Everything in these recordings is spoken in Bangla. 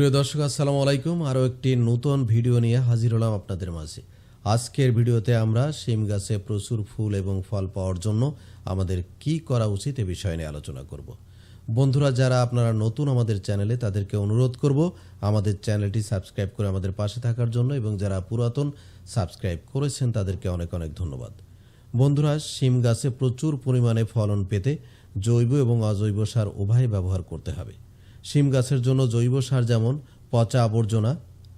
প্রিয় দর্শক, আসসালামু আলাইকুম। আরও একটি নতুন ভিডিও নিয়ে হাজির হলাম আপনাদের মাঝে। আজকের ভিডিওতে আমরা শিম গাছে প্রচুর ফুল এবং ফল পাওয়ার জন্য আমাদের কি করা উচিত এ বিষয় নিয়ে আলোচনা করব। বন্ধুরা, যারা আপনারা নতুন আমাদের চ্যানেলে, তাদেরকে অনুরোধ করব আমাদের চ্যানেলটি সাবস্ক্রাইব করে আমাদের পাশে থাকার জন্য এবং যারা পুরাতন সাবস্ক্রাইব করেছেন, তাদেরকে অনেক অনেক ধন্যবাদ। বন্ধুরা, শিম গাছে প্রচুর পরিমাণে ফলন পেতে জৈব এবং অজৈব সার উভয় ব্যবহার করতে হবে। শিম গাছের জন্য জৈব সার যেমন পচা আবর্জনা,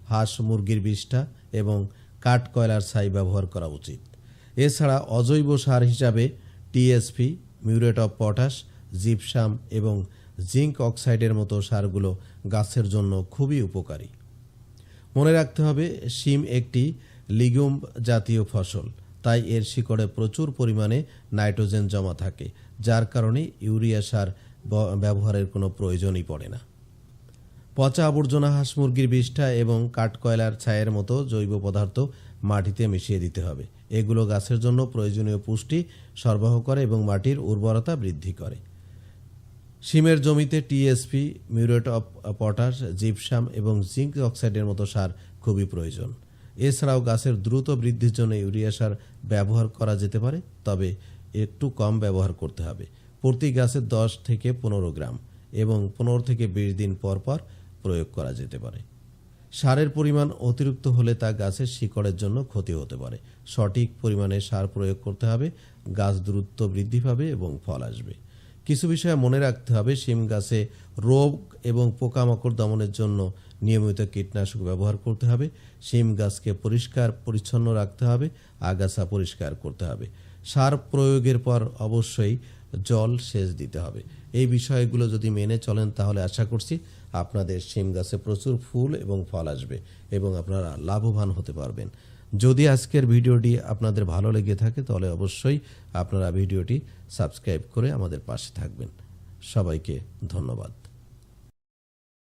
হাঁস, মুরগির বিষ্ঠা এবং কাঠ কয়লার ছাই ব্যবহার করা উচিত। এছাড়া অজৈব সার হিসাবে TSP muriate of potash, gypsum এবং জিঙ্ক অক্সাইডের মতো সারগুলো গাছের জন্য খুবই উপকারী। মনে রাখতে হবে, শিম একটি লিগুম জাতীয় ফসল, তাই এর শিকড়ে প্রচুর পরিমাণে নাইট্রোজেন জমা থাকে, যার কারণে ইউরিয়া সার ব্যবহারের কোনো প্রয়োজনই পড়ে না। পচা আবর্জনা হাঁস মুরগির বিষ্ঠা এবং কাঠকয়লার ছায়ের মতো জৈব পদার্থ মাটিতে মিশিয়ে দিতে হবে। এগুলো গাছের জন্য প্রয়োজনীয় পুষ্টি সরবরাহ করে এবং মাটির উর্বরতা বৃদ্ধি করে। শিমের জমিতে TSP, muriate of potash, gypsum এবং জিঙ্ক অক্সাইডের মতো সার খুবই প্রয়োজন। এছাড়াও গাছের দ্রুত বৃদ্ধির জন্য ইউরিয়া সার ব্যবহার করা যেতে পারে, তবে একটু কম ব্যবহার করতে হবে। প্রতি গাছে দশ থেকে পনেরো গ্রাম এবং পনেরো থেকে বিশ দিন পর পর প্রয়োগ করা যেতে পারে। সারের পরিমাণ অতিরিক্ত হলে তা গাছের শিকড়ের জন্য ক্ষতি হতে পারে। সঠিক পরিমাণে সার প্রয়োগ করতে হবে, গাছ দ্রুত বৃদ্ধি পাবে এবং ফল আসবে। কিছু বিষয়ে মনে রাখতে হবে, শিম গাছে রোগ এবং পোকামাকড় দমনের জন্য নিয়মিত কীটনাশক ব্যবহার করতে হবে, শিম গাছকে পরিষ্কার পরিচ্ছন্ন রাখতে হবে, আগাছা পরিষ্কার করতে হবে। সার প্রয়োগের পর অবশ্যই জল সেচ দিতে হবে। এই বিষয়গুলো যদি মেনে চলেন তাহলে আশা করছি আপনাদের শিম গাছে প্রচুর ফুল এবং ফল আসবে এবং আপনারা লাভবান হতে পারবেন। যদি আজকের ভিডিওটি আপনাদের ভালো লেগে থাকে তাহলে অবশ্যই আপনারা ভিডিওটি সাবস্ক্রাইব করে আমাদের পাশে থাকবেন। সবাইকে ধন্যবাদ।